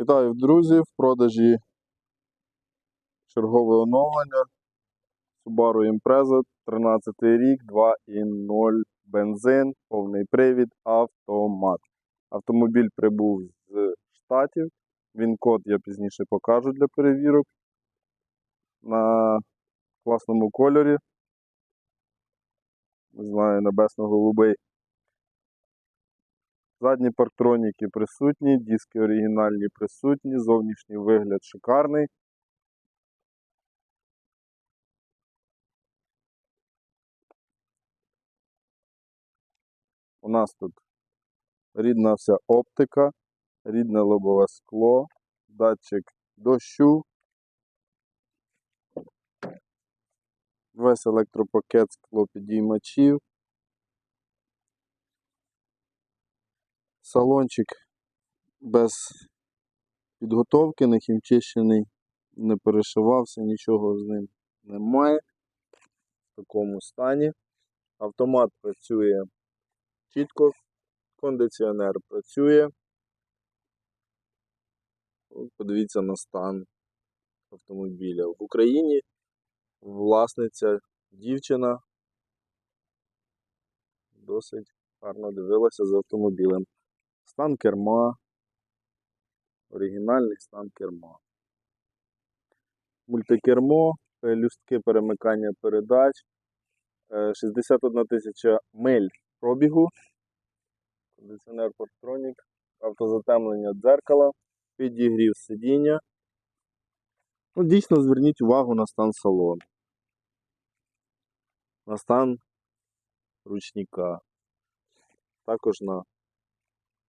Вітаю, друзі! В продажі чергове оновлення. Subaru Impreza, 13 рік, 2.0 бензин, повний привід, автомат. Автомобіль прибув з Штатів. Він код я пізніше покажу для перевірок. На класному кольорі. Не знаю, небесно-голубий. Задні парктроніки присутні, диски оригінальні присутні, зовнішній вигляд шикарний. У нас тут рідна вся оптика, рідне лобове скло, датчик дощу, весь електропакет склопідіймачів. Салончик без підготовки, не хімчищений, не перешивався, нічого з ним немає. В такому стані. Автомат працює чітко, кондиціонер працює. Подивіться на стан автомобіля. В Україні власниця дівчина досить гарно дивилася за автомобілем. Стан керма. Оригінальний стан керма. Мультикермо, е, люстки перемикання передач. е, 61 тисяча миль пробігу. Кондиціонер Portronic, автозатемлення дзеркала, підігрів сидіння. Ну, дійсно зверніть увагу на стан салону. На стан ручника. Також на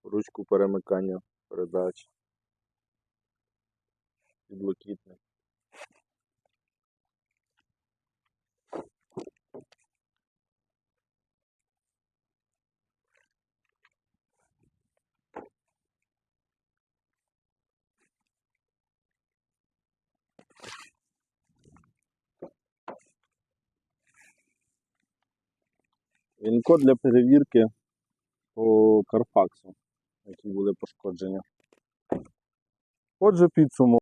ручку перемикання передач. Підлокітник. Він-код для перевірки по Карфаксу, які були пошкодження. Отже, підсумок.